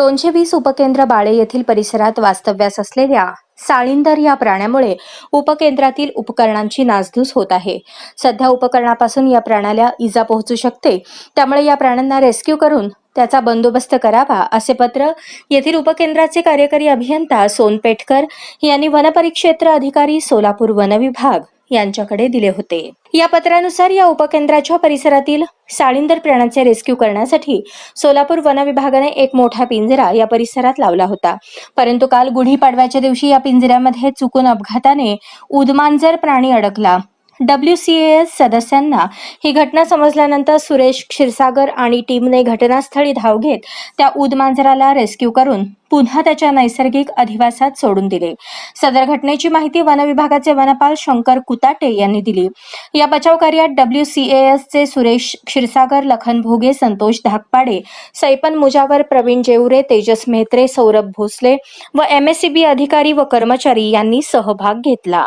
दोनशे वीस उपकेंद्र बाळे येथील परिसरात वास्तव्यास असलेल्या साळींदर या प्राण्यामुळे उपकेंद्रातील उपकरणांची नासधूस होत आहे. सध्या उपकरणापासून या प्राण्याला इजा पोहोचू शकते. त्यामुळे या प्राण्यांना रेस्क्यू करून त्याचा बंदोबस्त करावा असे पत्र येथील उपकेंद्राचे कार्यकारी अभियंता सोनपेठकर यांनी वनपरिक्षेत्र अधिकारी सोलापूर वन विभाग यांच्याकडे दिले होते. या पत्रानुसार या उपकेंद्राच्या परिसरातील साळिंदर प्राण्यांचे रेस्क्यू करण्यासाठी सोलापूर वन विभागाने एक मोठा पिंजरा या परिसरात लावला होता. परंतु काल गुढीपाडव्याच्या दिवशी या पिंजऱ्यामध्ये चुकून अपघाताने उदमांजर प्राणी अडकला. डब्ल्यू सी एस सदस्यांना ही घटना समजल्यानंतर सुरेश क्षीरसागर आणि टीमने घटनास्थळी धाव घेत त्या उद मांजराला रेस्क्यू करून पुन्हा त्याच्या नैसर्गिक अधिवासात सोडून दिले. सदर घटनेची माहिती वनविभागाचे वनपाल शंकर कुताटे यांनी दिली. या बचाव कार्यात डब्ल्यू सी एस चे सुरेश क्षीरसागर लखन भोगे संतोष धाकपाडे सैपन मुजावर प्रवीण जेवरे तेजस मेहत्रे सौरभ भोसले व एम एस सी बी अधिकारी व कर्मचारी यांनी सहभाग घेतला.